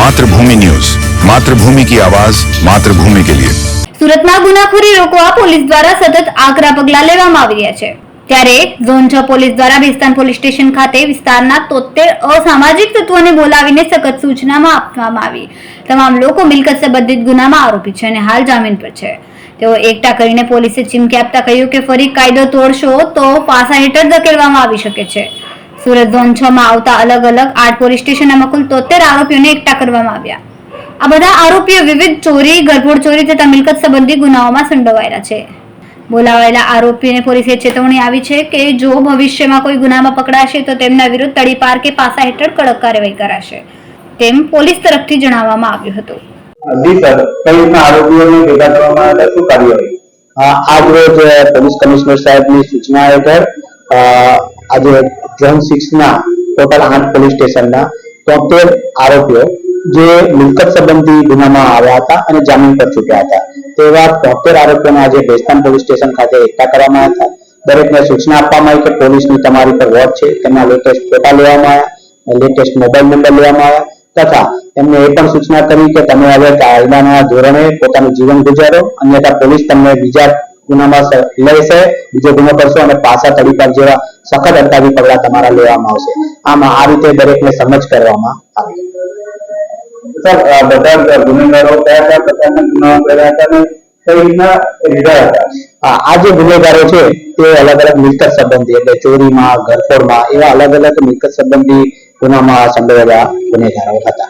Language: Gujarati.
માતૃભૂમિ ન્યૂઝ. માતૃભૂમિ કી આવાજ માતૃભૂમિ કે લિયે. સુરતના ગુનાખોરી રોકવા પોલીસ દ્વારા સતત આકરા પગલા લેવામાં આવી રહ્યા છે. ત્યારે ઝોન છ પોલીસ દ્વારા ભેસ્તાન પોલીસ સ્ટેશન ખાતે વિસ્તારના તોતેર અસામાજિક તત્વોને બોલાવીને સખત સૂચનામાં આપવામાં આવી. તમામ લોકો મિલકત સંબંધિત ગુનામાં આરોપી છે અને હાલ જામીન પર છે. તેઓ એકઠા કરીને પોલીસે ચીમકી આપતા કહ્યું કે ફરી કાયદો તોડશો તો પાસા હેઠળ ધકેલવામાં આવી શકે છે. સુરત ઝોન છ માં આવતા અલગ અલગ આઠ પોલીસ સ્ટેશનમાં કુલ તોતેર આરોપીઓને એકઠા કરવામાં આવ્યા. આ બધા આરોપીઓ વિવિધ ચોરી ગરફોડ ચોરી તથા મિલકત સંબંધી ગુનાઓમાં સંડોવાયેલા છે. બોલાવાયેલા આરોપીને પોલીસે ચેતવણી આવી છે કે જો ભવિષ્યમાં કોઈ ગુનામાં પકડાશે તો તેમના વિરુદ્ધ તડીપાર કે પાસા હેઠળ કડક કાર્યવાહી કરાશે. તેમ પોલીસ તરફથી જણાવવામાં આવ્યું હતું. જી સર કઈ રીતના આરોપીઓને ભેગા કરવામાં આવ્યા શું કાર્યવાહી? આજ રોજ પોલીસ કમિશનર સાહેબની સૂચના હેઠળ આજે ઝોન સિક્સ ના ટોટલ આઠ પોલીસ સ્ટેશનના તોતેર આરોપીઓ જે મિલકત સંબંધી ગુનામાં આવ્યા હતા અને જામીન પર છૂટ્યા હતા. તેવા તોતેર આરોપીઓને આજે ભેસ્તાન પોલીસ સ્ટેશન ખાતે એકઠા કરવામાં આવ્યા હતા. દરેકને સૂચના આપવામાં આવી કે પોલીસની તમારી પર વોચ છે, તેમના લેટેસ્ટ ફોટા લેવામાં આવ્યા લેટેસ્ટ મોબાઈલ નંબર લેવામાં આવ્યા, તથા એમને એ પણ સૂચના કરી કે તમે હવે કાયદાના ધોરણે પોતાનું જીવન ગુજારો, અન્યથા પોલીસ તમને બીજા ગુનામાં લેશે બીજો ગુનો કરશો અને પાછા તડીપાર જેવા સખત અટકાવી પગલા તમારા લેવામાં આવશે. આમાં આ રીતે દરેકને સમજ કરવામાં આવી. સર બધા ગુનેગારો કયા કયા પ્રકારના ગુનાઓ કર્યા હતા અને કઈ રીતના રીઢા હતા? આ જે ગુનેગારો છે તે અલગ અલગ મિલકત સંબંધી એટલે ચોરીમાં ઘરફોડમાં એવા અલગ અલગ મિલકત સંબંધી ગુનામાં સંડોવાયેલા ગુનેગારો હતા.